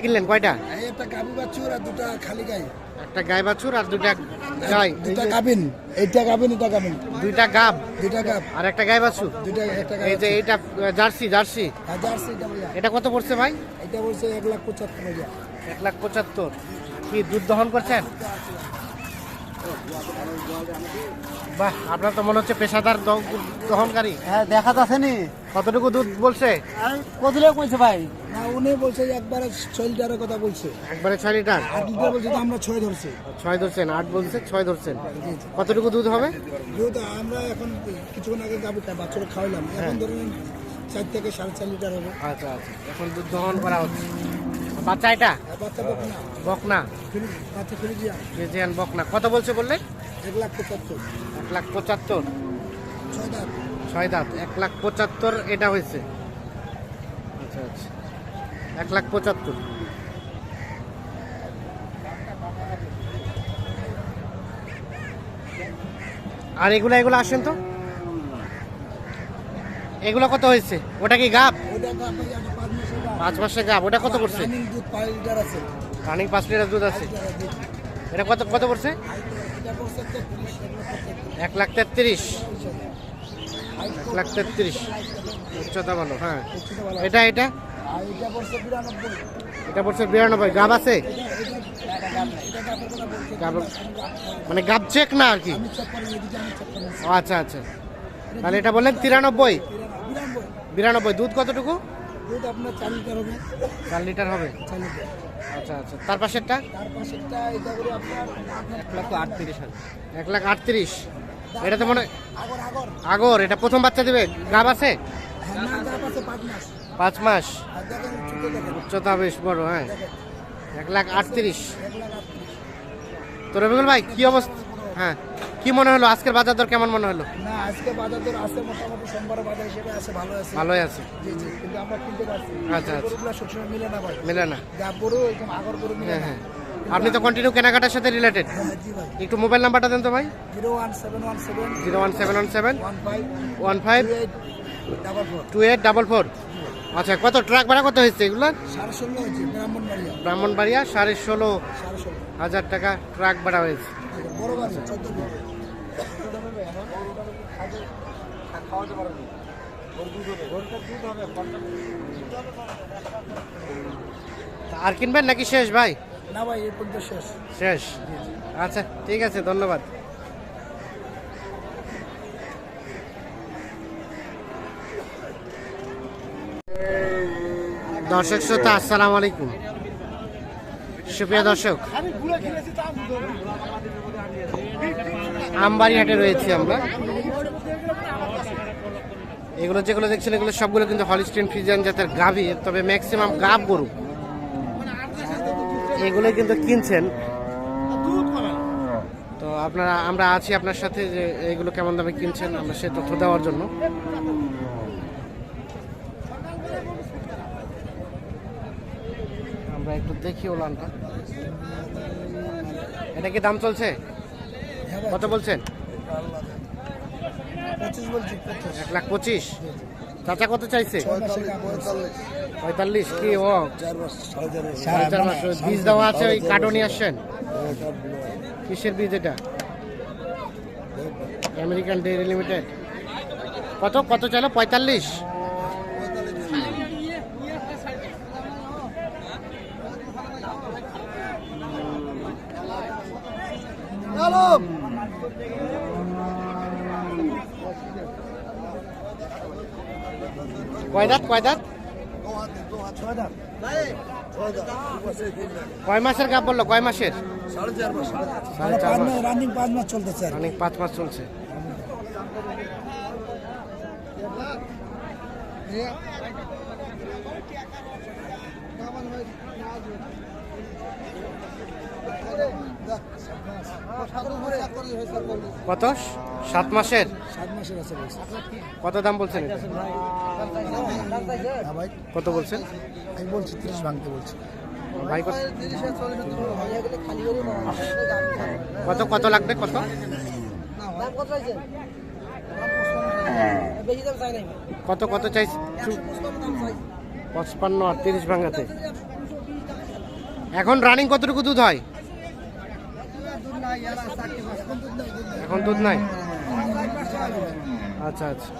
কিনলেন? কয়টা? এই একটা গাবি বাছুর আর দুটা খালি গাই। একটা গাই বাছুর আর দুটা গাই। দুটা গাবিন এইটা গাবিন এটা গাবিন দুইটা গাব? দুটা গাব। আর একটা গাই বাছুর? দুটা একটা এই যে এইটা আহ, জার্সি জার্সি? আর জার্সি এটা ভাইয়া এটা কত পড়ছে ভাই? এটা বলছে এক লাখ পঁচাত্তর হাজার এক লাখ পঁচাত্তর। কি দুধ দহন করছেন? বাহ আপনার তো মনে হচ্ছে পেশাদার দহনকারী। হ্যাঁ দেখা যাচ্ছে নি। কতটুকু দুধ বলছে? কত লোক কইছে ভাই? না উনি বলছে একবারে ছয় লিটারের কথা বলছে। একবারে ছয় লিটার? আট লিটার বলছে তো আমরা ছয় ধরছি। ছয় ধরছেন আট বলছে ছয় ধরছেন। কতটুকু দুধ হবে? যেহেতু আমরা এখন কিছুক্ষণ আগে গাবি বাছুর খাওয়াইলাম। এখন ধরুন চার থেকে সাড়ে চার লিটার হবে। আচ্ছা আচ্ছা। এখন দুধ দহন করা হচ্ছে। বাচ্চা এটা? বাচ্চা বক না বকনা। ফিরি বাচ্চা ফিরে ফ্রিজিয়ান বকনা। কত বলছে বললে? এক লাখ পঁচাত্তর। এক লাখ পঁচাত্তর। ছয় ছয় দাঁত, এক লাখ পঁচাত্তর এটা হয়েছে। আচ্ছা আচ্ছা। এক লাখ পঁচাত্তর। আর এগুলো এগুলো আসেন তো। এগুলো কত হয়েছে? ওটা কি এটা পাঁচ মাসের গাব, ওটা কত করছে রানিং পাঁচ লিটার দুধ আছে। এটা কত কত করছে এক লাখ তেত্রিশ। এক লাখ তেত্রিশ। উচ্চতা ভালো হ্যাঁ এটা এটা? এটা বিরানব্বই। গাব আছে? মানে গাব চেক না আর কি? আচ্ছা আচ্ছা। তাহলে এটা বললেন তিরানব্বই। বিরানব্বই। দুধ কতটুকু? দুধ আপনার চার লিটার হবে। চার লিটার হবে? আচ্ছা আচ্ছা। তার পাশেরটা? তার পাশেরটা এটা করে আপনার এক লাখ আটত্রিশ এক লাখ আটত্রিশ। এটা তো মনে হয় আগর। এটা প্রথম বাচ্চা দেবে? গাব আছে? হ্যাঁ আছে পাঁচ মাস। উচ্চতা বেশ বড় হ্যাঁ। এক লাখ আটত্রিশ। তো রবিকুল ভাই কি অবস্থা? হ্যাঁ কি মনে হলো? আজকের বাজার দর কেমন মনে হলো? না আজকে বাজার দর আছে মোটামুটি সোমবার বাজার হিসেবে আছে ভালো আছে। ভালোই আছে। জি জি কিন্তু আমরা কিনতে পারছি আচ্ছা, আচ্ছা। মিলে না ভাই। মেলে না। গরু একদম আগর গরু মিলে হ্যাঁ না। হ্যাঁ। আপনি তো কন্টিনিউ কেনাকাটার সাথে রিলেটেড হ্যাঁ একটু মোবাইল নাম্বারটা দেন তো ভাই। Zero one seven one seven. Zero one seven one seven. One five. Two eight. Double four. আচ্ছা কত ট্রাক ভাড়া কত হয়েছে এগুলো ব্রাহ্মণবাড়িয়া। সাড়ে ষোলো। হাজার টাকা ট্রাক ভাড়া হয়েছে। আর কিনবেন নাকি শেষ ভাই? না ভাই এই পর্যন্ত শেষ। শেষ? আচ্ছা ঠিক আছে ধন্যবাদ। দর্শক শ্রোতা আসসালামু আলাইকুম। সুপ্রিয় দর্শক আমবাড়ি হাটে রয়েছি আমরা। এগুলো যেগুলো দেখছেন এগুলো সবগুলো কিন্তু হলিস্টিন ফ্রিজিয়ান জাতের গাভী তবে ম্যাক্সিমাম গাব গরু। এগুলো কিন্তু কিনছেন। তো আপনারা আমরা আছি আপনার সাথে যে এগুলো কেমন দামে কিনছেন আমরা সে তথ্য দেওয়ার জন্য। আমরা একটু দেখি ওলানটা। এটা কি দাম চলছে? হ্যাঁ কত বলছেন? এক লাখ পঁচিশ। চাচা কত চাইছে পঁয়তাল্লিশ কি ও সাড়ে চার মাস বীজ দেওয়া আছে ওই কার্টনি আসছেন কিসের বীজ এটা আমেরিকান ডেয়ারি লিমিটেড কত কত চাইলো পঁয়তাল্লিশ কয় দাঁত কয় দাঁত কয় মাসের গাপ বলল, কয় মাসের? চার মাস। রানিং পাঁচ মাস চলতেছে আর কি। পাঁচ মাস চলছে। কত? সাত মাসের? কত দাম বলছেন? হ্যাঁ কত বলছেন? আমি বলছি তিরিশ ভাঙতে বলছি। ভাই কত? কত কত লাগবে? কত? কত কত চাই পঁচপান্ন আর তিরিশ ভাঙাতে। এখন রানিং কতটুকু দুধ হয়? এখন দুধ নাই? আচ্ছা আচ্ছা।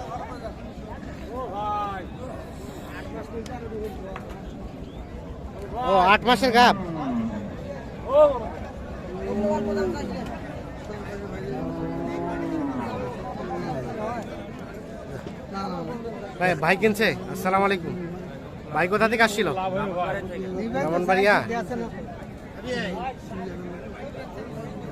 ও আট মাসের গাপ? ভাই ভাই কিনছে? আসসালামু আলাইকুম। ভাই কোথা থেকে আসছিল? ব্রাহ্মণবাড়িয়া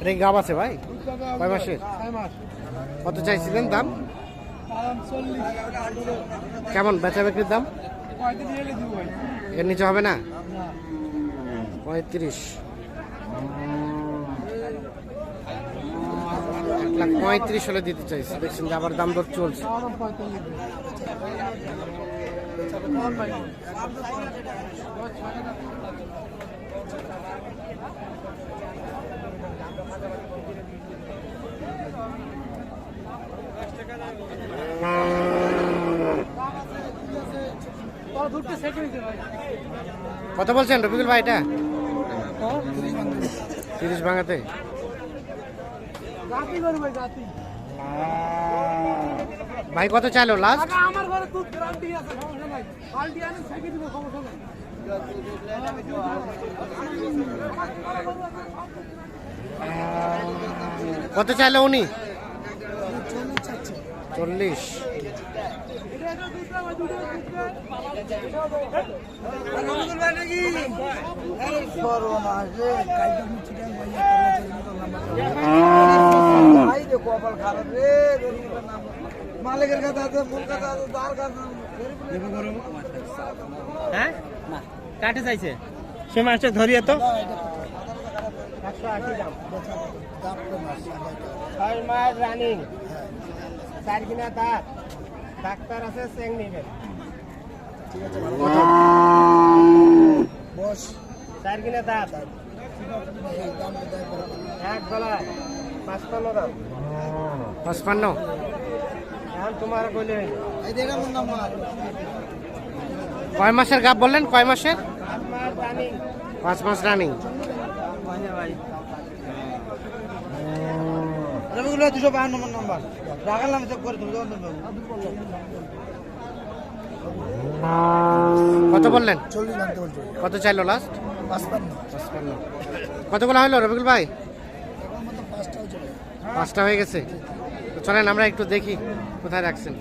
এটা গাব আছে ভাই? কয় মাসের? কত চাইছিলেন দাম? কেমন বেচা বিক্রির দাম? এর নিচে হবে না? পঁয়ত্রিশ। এক পঁয়ত্রিশ হলে দিতে চাইছি। দেখছেন আবার দাম দর চলছে। কত বলছেন রবিকুল ভাই এটা? তিরিশ ভাঙাতে। ভাই কত চাইলো? লাস্ট আমার ঘরে দুধ গ্যারান্টি আছে সমস্যা নাই। পাল্টি আনি ছেঁকে দিব সমস্যা নাই। কত চাইলো উনি? চল্লিশ। মালিকের কাছে আছে ফুল কাছে আছে তার কাছে হ্যাঁ কাটে চাইছে। সে মাছটা ধরিয়ে তো। ছয় মাস রানিং চার কিনা দাঁত ডাক্তার আছে চেং নেবেন। বস চার কিনা দাঁত এক গলায় পাঁচপান্ন দাম পঁচপান্ন। এখন তোমার কইলে এই দেখে নাম্বার কয় মাসের গাপ বললেন? কয় মাসের? আট মাস রানিং। পাঁচ মাস রানিং। রবিগুলো দুশো বাহান্ন নম্বর নাম্বার। রাখালাম চেক করে তুমি কত বললেন? কত চাইলো লাস্ট কত বলা কতগুলো হলো রবিকুল ভাই? পাঁচটা হয়ে গেছে। চলেন আমরা একটু দেখি কোথায় রাখছেন।